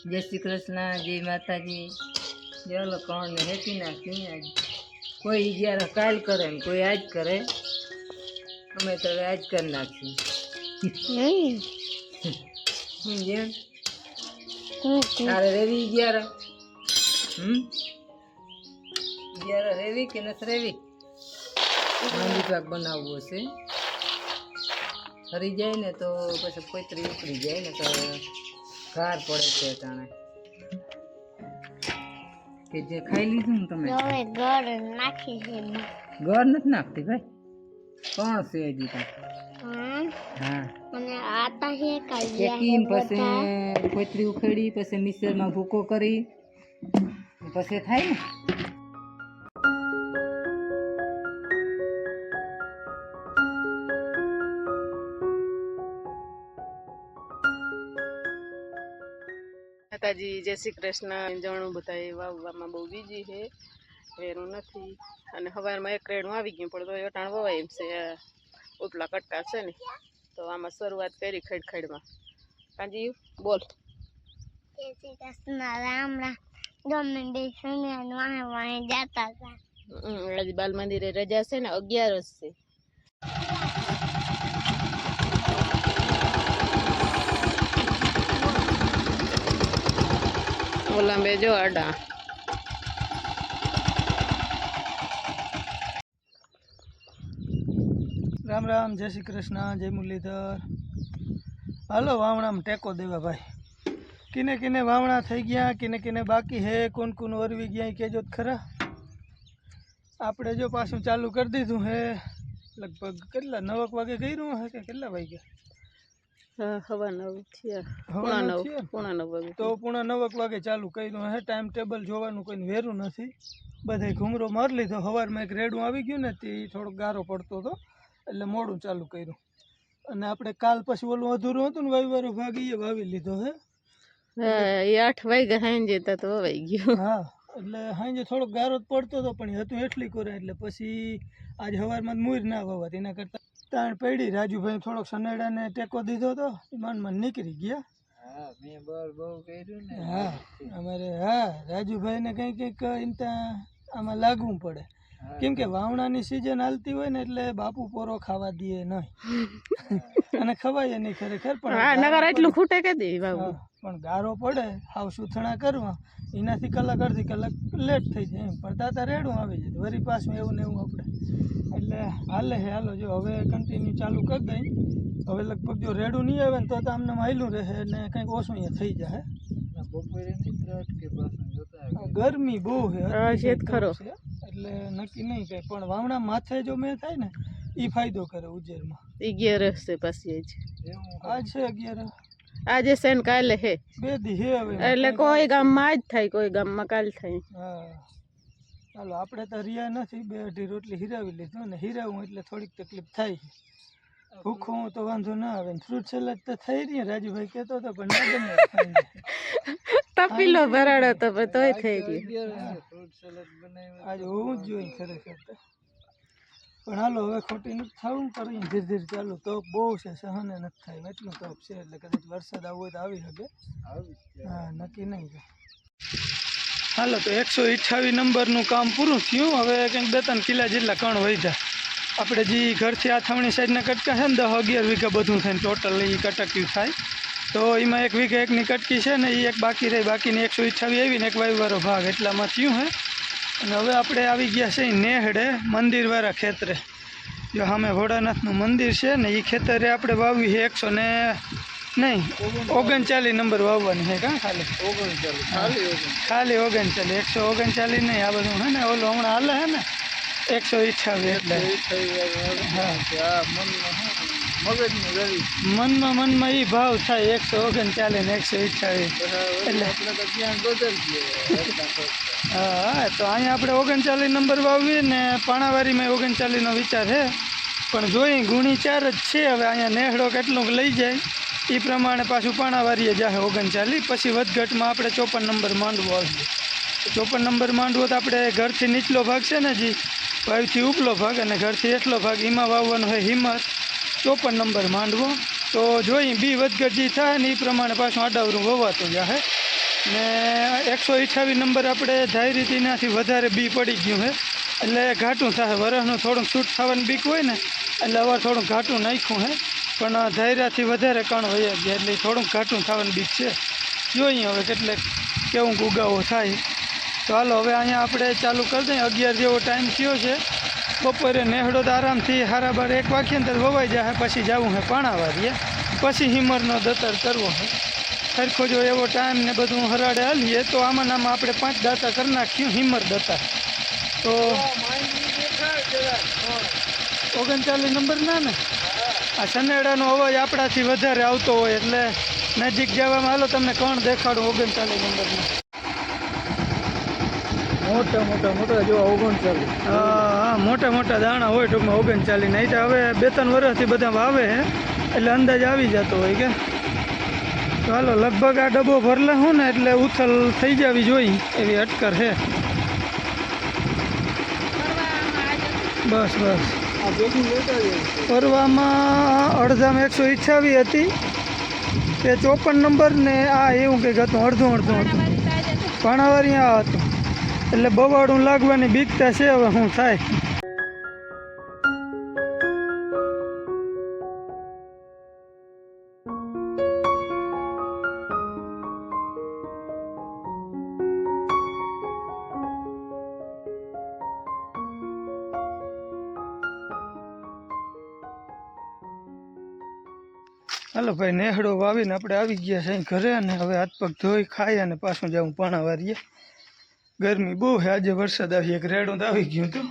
જય શ્રી કૃષ્ણ જય માતાજી. ચાલો કોણ ને હેપી નાખી આજ કોઈ અગિયાર કાલ કરે ને કોઈ આજ કરે અમે તો આજ કરી નાખી સમજ્યા? તારે રેવી જ્યારે? હમ? અગિયાર રેવી કે નથી રેવી? માંડી પાક બનાવવો છે. ફરી જાય ને તો પછી પોતરી ઉકળી જાય ને તો ઘાર પડે છે તાણે કે જે ખાઈ લીધું ને તમે? હવે ગળ નાખી છે ગર નથી નાખતી ભાઈ? કોણ છે હજી ત્યાં હા. અને આતા છે કાઢ્યા પછી કોતરી ઉખેડી પછી મિક્સરમાં ભૂકો કરી પછી થાય ને? માતાજી જય શ્રી કૃષ્ણ. જણું બધા વાવવામાં બહુ બીજી છે. વેરું નથી. અને સવારમાં એક રેડું આવી ગયું પણ તો અટાણ વવાય એમ છે. ઉપલા કટકા છે ને તો આમાં શરૂઆત કરી ખેડખેડમાં. કાંજી બોલ. જય શ્રી કૃષ્ણ. રામ રામ. જતા હતા. આજે બાલ મંદિરે રજા છે ને અગિયારસ છે. ઓલા બે જો આડા. રામ રામ, જય શ્રી કૃષ્ણ, જય મુરલીધર. હાલો, વાવણામાં ટેકો દેવા ભાઈ. કિને કિને વાવણા થઈ ગયા, કિને કિને બાકી હે કોણ કોણ વરવી ગયા કેજો ખરા. આપણે જો પાછું ચાલુ કરી દીધું હે, લગભગ કેટલા નવક વાગે કર્યું હે કે કેટલા વાગ્યા? હવા નવ થયા નવ પોણા નવ વાગે. તો પૂણા નવ વાગે ચાલુ કર્યું. હે ટાઈમ ટેબલ જોવાનું કોઈને વેરું નથી. બધાય ઘૂમરો મારી લીધો. સવારમાં એક રેડું આવી ગયું ને તે થોડોક ગારો પડતો હતો એટલે મોડું ચાલુ કર્યું. અને આપણે કાલ પછી ઓલું અધૂરું હતું ને વાવીવારો ભાગ એ વાવી લીધો હે. એ આઠ વાગ્યા સાંજે તા તો વવાઈ ગયો. હા એટલે સાંજે થોડોક ગારો જ પડતો હતો પણ એ હતું એટલી કરે એટલે પછી આજ સવારમાં મૂર ના વાવત. એના કરતાં તાણ પડી રાજુભાઈ થોડોક સનેડાને ટેકો દીધો હતો મનમાં મન નીકળી ગયા. હા અમારે હા રાજુભાઈને કંઈક કંઈક ત્યાં આમાં લાગવું પડે. કેમ કે વાવણાની સિઝન હાલતી હોય ને એટલે બાપુ પોરો ખાવા દે નહીં. અને ખવાય નહીં ખરેખર પણ નગર એટલું ખૂટે કે દે બાપુ પણ ગારો પડે હાવ સુથણા કરવા એનાથી કલાક અડધી કલાક લેટ થઈ જાય એમ. પણ તા રેડું આવી જાય વરી પાછું એવું ને એવું આપણે. એટલે હાલે હે હાલો જો હવે કન્ટિન્યુ ચાલુ કરી દઈ. હવે લગભગ જો રેડું નહીં આવે ને તો તમને માયલું રહે ને કંઈક ઓછું અહીંયા થઈ જાય ગરમી બહુ છે જ ખરો. છે. એટલે નક્કી નહીં કઈ પણ વાવણા માથે જો મેં થાય ને એ ફાયદો કરે ઉજેરમાં. અગિયાર છે પછી આજ આજ છે અગિયાર. આજે છે ને કાલે હે. બે દી હે હવે. એટલે કોઈ ગામમાં આજ થાય કોઈ ગામમાં કાલ થાય. હા. ચાલો આપણે તો રિયા નથી બે અઢી રોટલી હિરાવી લીધું ને. હિરાવું એટલે થોડીક તકલીફ થાય. ભૂખું હું તો વાંધો ના આવે. ફ્રૂટ સલાડ તો થઈ રહી. રાજુભાઈ કહેતો હતો પણ ના ગમે તપીલો ભરાડો તો તોય થઈ ગયું. આજે હોવું જ જોઈએ ખરેખર તો. પણ હાલો હવે ખોટી નથી થવું કરીએ ધીરે ધીરે ચાલુ. તપ બહુ છે સહને નથી થાય. એટલું તપ છે એટલે કદાચ વરસાદ આવવો હોય તો આવી શકે. હા નક્કી નહીં. હાલો તો એકસો અઠ્ઠાવીસ નંબરનું કામ પૂરું થયું. હવે કંઈક બે ત્રણ કિલ્લા જેટલા કણ વધ્યા. આપણે જે ઘરથી આથમણી સાઈડના કટકા છે ને દસ અગિયાર વીઘા બધું થઈને ટોટલ એ કટક્યું થાય. તો એમાં એક વીઘા એકની કટકી છે ને એ એક બાકી રહી બાકીની એકસો અઠ્ઠાવીસ આવી ને એક વાયુવાળો ભાગ એટલામાં થયું હે. અને હવે આપણે આવી ગયા છે નેહડે મંદિરવાળા ખેતરે. જો સામે ભોળાનાથનું મંદિર છે ને એ ખેતરે આપણે વાવવી છે એકસો ને નહીં ઓગણચાલીસ નંબર વાવવાની છે કાં ખાલી? ખાલી ઓગણચાલીસ એકસો ઓગણચાલીસ નહીં આ બધું હે ને ઓલું હમણાં હાલે હે ને. એકસો અઠ્ઠાવીસ એટલે. મનમાં મનમાં એ ભાવ થાય એકસો ઓગણચાલીસ એકસો અઠ્ઠાવીસ. એટલે. હા તો અહીંયા આપણે ઓગણચાલીસ નંબર વાવીએ ને પાણાવારીમાં ઓગણચાલીસનો વિચાર છે પણ જોઈ ગુણી ચાર જ છે, હવે અહીંયા નેહડો કેટલુંક લઈ જાય. એ પ્રમાણે પાછું પાણાવારીએ જાહે ઓગણચાલીસ, પછી વધઘટમાં આપણે ચોપન નંબર માંડવો આવશે ચોપન નંબર માંડવો તો આપણે ઘરથી નીચલો ભાગ છે ને જી વાવથી ઉપલો ભાગ અને ઘરથી એટલો ભાગ એમાં વાવવાનો હોય હિંમત. ચોપન નંબર માંડવો. તો જોઈ બી વધગરજી થાય ને એ પ્રમાણે પાછું આડાવરું વવાતું જાહે ને એકસો અઠ્યાવીસ નંબર આપણે ધારી તેનાથી વધારે બી પડી ગયું છે એટલે ઘાટું થાય, વરસનું થોડુંક છૂટ થવાનું બીક હોય ને, એટલે હવે થોડુંક ઘાટું નાખ્યું છે પણ ધાયરાથી વધારે કણ ગયા એટલે થોડુંક ઘાટું થવાનું બીક છે. જોઈએ હવે કેટલે કેવું ગુગાવો થાય. તો હાલો, હવે અહીંયા આપણે ચાલુ કરી દઈએ. અગિયાર જેવો ટાઈમ થયો છે. બપોરે નેહડો તો આરામથી હારાબાર એક વાગ્યે અંદર વવાઈ જાય, પછી જવું છે પાણાવારીએ પછી હિમરનો દતર કરવો હે. સરખો જો એવો ટાઈમ ને બધું હરાડે હાલીએ, તો આમાં આમાં આપણે પાંચ દાતા કરી નાખ્યું હિમર દતા તો ઓગણચાલીસ નંબર ના ને? આ શનેડાનો અવાજ આપણાથી વધારે આવતો હોય એટલે નજીક જવામાં હાલો, તમને કોણ દેખાડું ઓગણચાલીસ નંબરમાં મોટા મોટા મોટા જેવા ઓગણચાલીસ. હા હા મોટા મોટા દાણા હોય ટૂંકમાં ઓગણચાલીસ. નહીં તો હવે બે ત્રણ વર્ષથી બધા વાવે છે એટલે અંદાજ આવી જતો હોય કે. ચાલો લગભગ આ ડબ્બો ભરલા હું ને એટલે ઉથલ થઈ જવી જોઈએ એવી અટકર છે બસ બસ. આ ભેગું લેતા જઈએ અડધામાં એકસો ઈચ્છાવી હતી. તે ચોપન નંબર ને આ એવું કંઈક હતું અડધું અડધું હતું. પાણાવારી આ હતું. એટલે બવાડું લાગવાની બીકતા છે હવે શું થાય? હાલો ભાઈ, નેહડો વાવીને આપણે આવી ગયા છે ઘરે અને હવે હાથ પગ ધોઈ ખાઈ અને પાછું જાઉં પાણા વારીએ. ગરમી બહુ છે. આજે વરસાદ આવી, એક રેડું આવી ગયું હતું.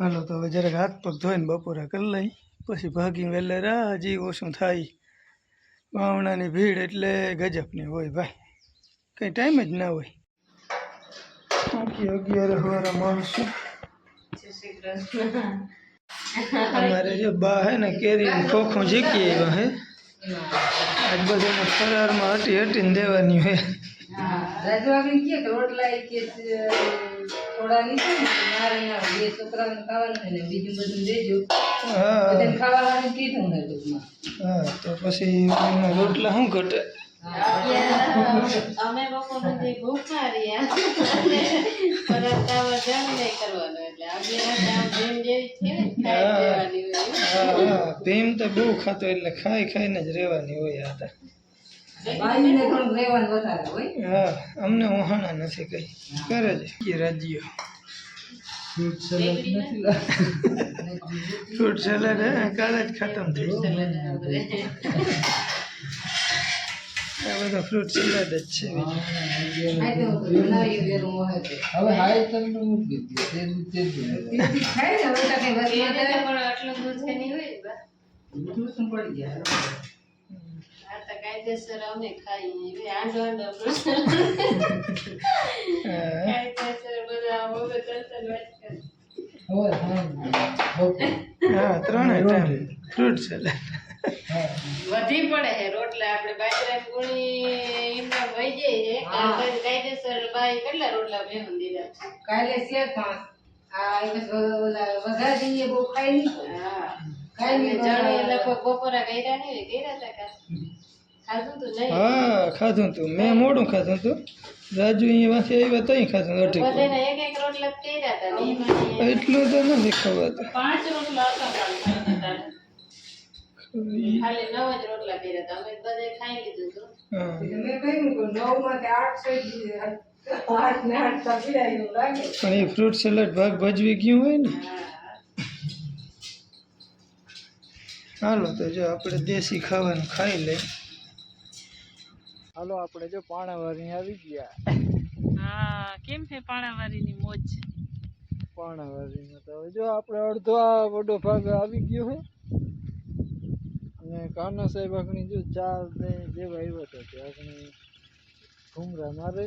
હાલો તો હવે જરાક હાથ પગ ધોઈને બપોરા કરી લઈ. પછી ભાગી વહેલે રાહ હજી ઓછું થાય. વાવણાની ભીડ એટલે ગજબની હોય ભાઈ. કંઈ ટાઈમ જ ના હોય. અગિયાર હવારા માણસો અમારે જો બા હે ને કેરી ખોખું જીકી આવ્યા હે આજ બધાને ફરારમાં હટી હટીને દેવાની હે રાજુ આગળ કે રોટલા કે થોડા નીચે ને મારે ના બે છોકરાઓને ખાવાનું ને બીજું બધું દેજો. ખાવાનું કીધું ને ટૂંકમાં. હા તો પછી એના રોટલા શું ઘટે? અમે બપોર બધી ભૂખા રહ્યા પરત આવા જણ નહીં કરવાનું એટલે આગલી જેમ જેવી છે ખાઈ લેવાની હોય. હા હા. ભીમ તો બહુ ખાતો એટલે ખાઈ ખાઈને જ રહેવાની હોય આ હા અમને વહાણા નથી કઈ. કરે છે. રાજ્યો. ફ્રૂટ સલાડ કાલે જ ખતમ થઈ આ બધા ફ્રૂટ સલાડ જ છે. હવે હાય તમને મૂકી દૂધ બા. કાયદેસર અમે ખાઈ આંડો આંડો કાયદેસર બધા હવે વાત. હા હા ટાઈમ ફ્રૂટ સલાડ વધી પડે છે રોટલા આપણે બાજરા ગુણી એમના વહી જાય છે કાયદેસર બાઈ કેટલા રોટલા ભેગું દીધા છે કાલે છે પાંચ આ ઓલા વઘારીને બહુ ખાઈ નહીં હા ખાઈ નહીં ચણી લગભગ બપોરા કર્યા નહીં કર્યા હતા કા હા ખાધું તું. મેં મોડું ખાધું તું રાજુ અહીંયામાંથી આવ્યા તઈ ખાધું અઢી એટલું તો નથી લાગે. પણ એ ફ્રૂટ સલાડ ભાગ ભજવી ગયું હોય ને. હાલો તો જો આપણે દેશી ખાવાનું ખાઈ લઈ હાલો આપણે જો પાણાવારી આવી ગયા. હા કેમ છે પાણાવારીની મોજ? પાણાવારીમાં તો જો આપણે અડધો આ વડો ભાગ આવી ગયો છે અને કાના સાહેબ આગળ જો ચાર ને જેવા આવ્યો હતો તે આગળ ઘૂમરા મારે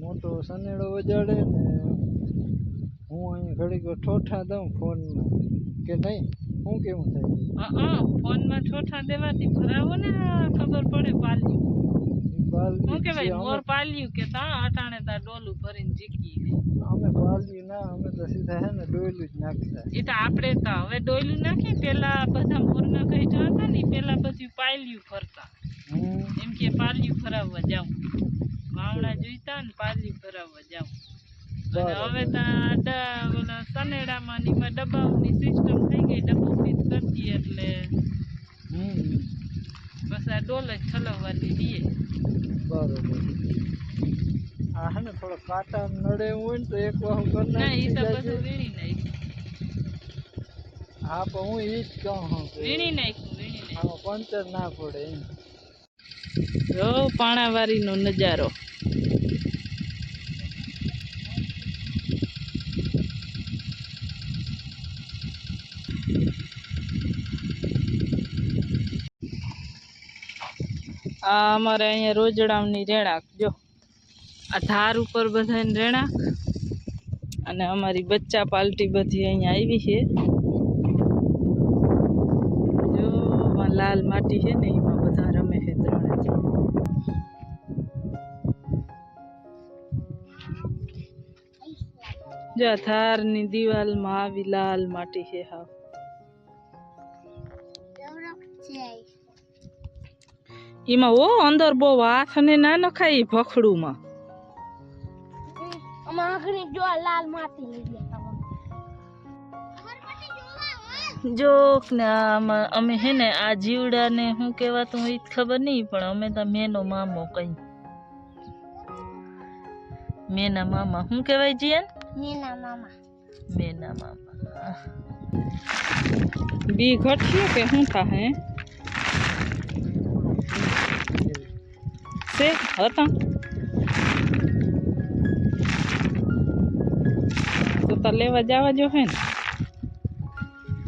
મોટો સનેડો વજાડે ને હું અહીંયા ઘડીક ઠોઠા દઉં ફોનમાં. કે નહીં? શું કેવું થાય? ફોનમાં ઠોઠા દેવાથી ભરાવો ને ખબર પડે પાલ્યું. શું કેવાય મોર પાલ્યું કે તા અટાણે તા ડોલું ભરીને જીકી અમે પાલ્યું ના અમે તો સીધા હે ને ડોયલું જ નાખતા. એ તો આપણે તો હવે ડોયલું નાખી પેલા બધા મોરના કઈ જતા ને પેલા પછી પાલ્યું ફરતા. એમ કે પાલ્યું ફરાવવા જાઉં. વાવડા જોઈતા ને પાલ્યું ફરાવવા જાઉં. હવે ડ- ઓલા સનેડામાં ની ડબ્બાઓની સિસ્ટમ થઈ ગઈ ડબ્બો ફીટ કરી દઈએ એટલે બસ આ ડોલ જ ઠલવવાની દઈએ બરોબર. આ હે ને થોડો કાંટા નડે હોય ને તો એક વાહ કરી ના એ તો બધું વીણી નાખ્યું. હા પણ હું ઈ જ કહું છું વીણી નાખ્યું વીણી નાખ્યું. પંચર ના પડે એમ. જો પાણાવારીનો નજારો. આ અમારે અહીંયા રોજડામની રેણાક, જો. આ ધાર ઉપર બધાને રેણાક અને અમારી બચ્ચા પાલટી બધી અહીંયા આવી છે. જો લાલ માટી છે ને, એમાં બધા રમે છે ત્રણે જો, આ થારની દિવાલમાં આવી લાલ માટી છે, હા. એમાં ઓ અંદર બહુ વાસ ને ના નખાય ભખડુંમાં. જોક ને અમે હે ને આ જીવડાને શું કહેવાતું હોય ખબર નહીં પણ અમે તો મેનો મામો કઈ. મેના મામા શું કહેવાય જીયન? મેના મામા. મેના મામા. બી ઘટશે કે શું થાહે? છે. હતા તો તાર લેવા જવા જો હે ને.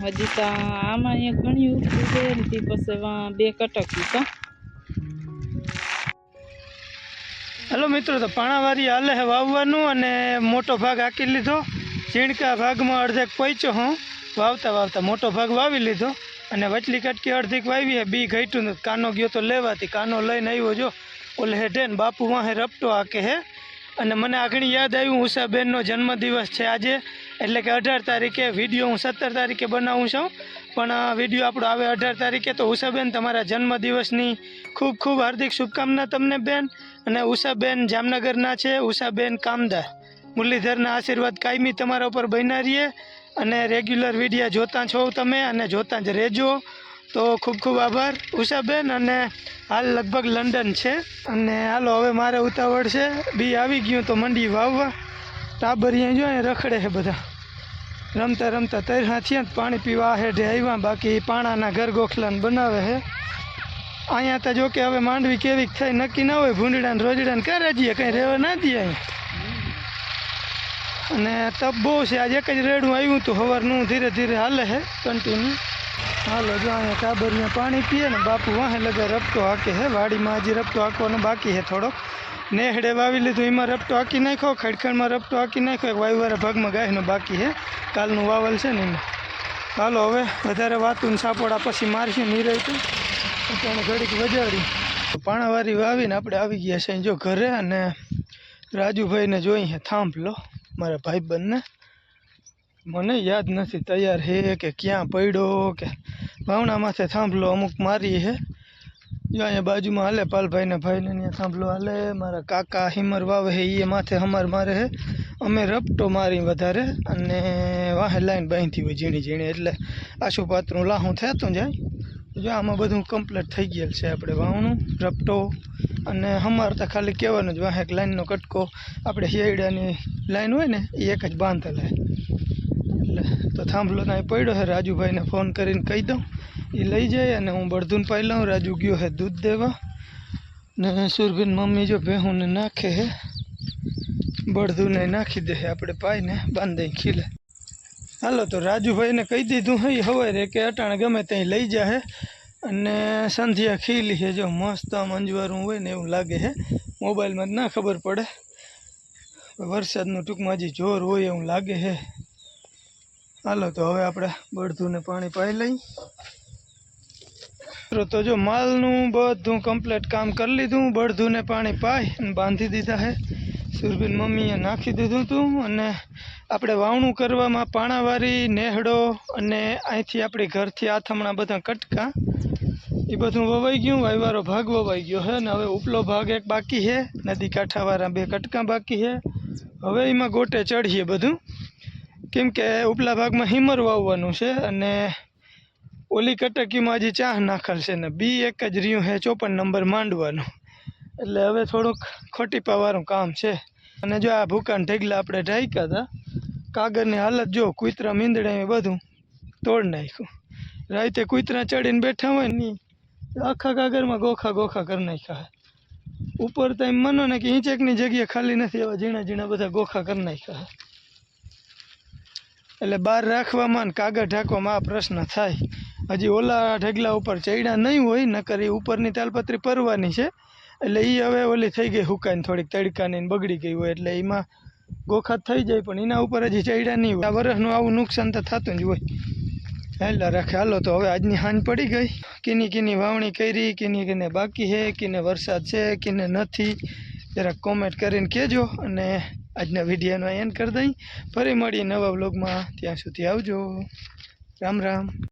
હજી તો આમાં અહીંયા ઘણી ઉઠી છે. ને તે પછી બે કટકી તો. હેલો મિત્રો, તો પાણાવારી હાલે વાવવાનું અને મોટો ભાગ હાકી લીધો. ઝીણકા ભાગમાં અડધેક પહોંચ્યો હું. વાવતા વાવતા મોટો ભાગ વાવી લીધો. અને વચલી કટકી અડધીક વાવી હે. બી ઘટ્યું કાનો ગયો તો લેવાથી. કાનો લઈને આવ્યો જો. ઓલે હેઠે બાપુ વાહે રપટો આકે હે. અને મને આગળ યાદ આવ્યું ઉષાબેનનો જન્મદિવસ છે આજે. એટલે કે અઢાર તારીખે વીડિયો હું સત્તર તારીખે બનાવું છું. પણ વીડિયો આપણો આવે અઢાર તારીખે. તો ઉષાબેન તમારા જન્મદિવસની ખૂબ ખૂબ હાર્દિક શુભકામના તમને બેન. અને ઉષાબેન જામનગરના છે. ઉષાબેન કામદાર. મુરલીધરના આશીર્વાદ કાયમી તમારા ઉપર બન્યા અને રેગ્યુલર વિડીયા જોતા છો તમે અને જોતા જ રહેજો. તો ખૂબ ખૂબ આભાર, ઉષાબેન અને હાલ લગભગ લંડન છે. અને હાલો, હવે મારે ઉતાવળ છે. બી આવી ગયું તો મંડી વાવવા. ટાબર અહીંયા જો અહીંયા રખડે છે બધા. રમતા રમતા તૈયાર થયા પાણી પીવા હેઠે આવ્યા, બાકી પાણાના ઘર ગોખલાને બનાવે છે. અહીંયા તો જો કે હવે માંડવી કેવી થઈ, નક્કી ના હોય ભૂંડડા ને રોજડા ને કરે જઈએ કંઈ રહેવા ના દઈએ અને તપ બહુ છે. આજે એક જ રેડું આવ્યું હતું સવારનું ધીરે ધીરે હાલે છે કન્ટિન્યુ હાલો, જો અહીંયા ટાબરિયા પાણી પીએ ને બાપુ વાહે લગા રપટો હાકે હે, વાડીમાં હજી રપટો હાંકવાનો બાકી છે થોડોક. નેહડે વાવી લીધું, એમાં રપટો હાંકી નાખ્યો, ખડખડમાં રપટો હાંકી નાખ્યો, એક વાયુવાળા ભાગમાં ગાયનો બાકી હે, કાલનું વાવલ છે ને એમાં. હાલો, હવે વધારે વાતું સાપોડા પછી મારશું નિરાયતું અત્યારે ઘડીક વજાડી. પાણાવારી વાવીને આપણે આવી ગયા છે જો ઘરે અને રાજુભાઈને જોઈ છે થાંભલો, મારા ભાઈબંધને. મને યાદ નથી તૈયાર હે કે ક્યાં પડ્યો કે ભાવના માથે થાંભલો અમુક મારી હે. જો અહીંયા બાજુમાં હાલે, પાલભાઈને ભાઈને ત્યાં થાંભલો હાલે. મારા કાકા હિમર વાવે હે એ માથે હમાર મારે હે. અમે રપટો મારી વધારે અને વાહે લાઈન બાંધી હોય ઝીણી ઝીણી. એટલે આશુ પાત્રું લાહું થતું જાય. જો આમાં બધું કમ્પ્લીટ થઈ ગયેલ છે આપણે વાવણું, રપટો અને હમારતા ખાલી કહેવાનું જ, વાહે લાઈનનો કટકો. આપણે હિયાડાની લાઈન હોય ને એ એક જ બાંધેલ એટલે તો થાંભલો ત્યાં પડ્યો છે રાજુભાઈને ફોન કરીને કહી દઉં. એ લઈ જાય અને હું બળદુન પાઈ લઉં રાજુ ગયો છે દૂધ દેવા. ને સુરભીન મમ્મી જો ભેહુંને નાખે હે, બળદુને નાખી દે આપણે પાઈને બાંધાઈ ખીલે. હાલો તો રાજુભાઈને કહી દીધું હે હવે રે કે અટાણે ગમે ત્યાં લઈ જાય અને સંધ્યા ખીલી છે જો મસ્ત આમ અંજવારું હોય ને એવું લાગે છે મોબાઈલમાં જ ના ખબર પડે. વરસાદનું ટૂંકમાં હજી જોર હોય એવું લાગે છે હાલો, તો હવે આપણે બળધુંને પાણી પાઈ લઈ. મિત્રો, તો જો માલનું બધું કમ્પ્લીટ કામ કરી લીધું. બળધુને પાણી પાઈ અને બાંધી દીધા હે સુરભીન મમ્મીએ નાખી દીધું હતું અને આપણે વાવણું કરવામાં પાણાવારી, નેહડો અને અહીંથી આપણી ઘરથી આથમણા બધા કટકા, એ બધું વવાઈ ગયું. વાયવારો ભાગ વવાઈ ગયો છે ને હવે ઉપલો ભાગ એક બાકી છે. નદી કાંઠાવાળા બે કટકા બાકી છે. હવે એમાં ગોટે ચડીએ બધું. કેમ કે ઉપલા ભાગમાં હિમર વાવવાનું છે અને ઓલી કટકીમાં હજી ચાહ નાખેલ છે ને બી એક જ રહ્યું છે ચોપન નંબર માંડવાનું. એટલે હવે થોડુંક ખોટીપાવાળું કામ છે. અને જો આ ભૂકાન ઢેગલા આપણે ઢાંક્યા હતા, કાગળની હાલત જો કૂતરા મીંદડા બધું તોડ નાખ્યું. રાતે કૂતરા ચડીને બેઠા હોય ને આખા કાગળમાં ગોખા ગોખા કરી નાખ્યા ઉપર તો એમ માનો ને કે ઈંચેકની જગ્યા ખાલી નથી એવા ઝીણા ઝીણા બધા ગોખા કરી નાખ્યા એટલે બહાર રાખવામાં અને કાગળ ઢાંકવામાં આ પ્રશ્ન થાય. હજી ઓલા ઢગલા ઉપર ચડ્યા નહીં હોય, નકર એ ઉપરની તાલપત્રી પરવાની છે. એટલે એ હવે ઓલી થઈ ગઈ હુકાઈને થોડીક તડકાની બગડી ગઈ હોય, એટલે એમાં ગોખા થઈ જાય, પણ એના ઉપર હજી ચડ્યા નહીં હોય. આ વર્ષનું આવું નુકસાન તો થતું જ હોય. હાલા રાખે, હાલો તો હવે આજની હાન પડી ગઈ. કિની કિની વાવણી કરી, કિની કીને બાકી છે, કીને વરસાદ છે, કીને નથી. જરાક કોમેન્ટ કરીને કહેજો અને આજના વિડીયોનો એન્ડ કરી દઈ. ફરી મળીએ નવા વ્લોગમાં ત્યાં સુધી આવજો. રામ રામ.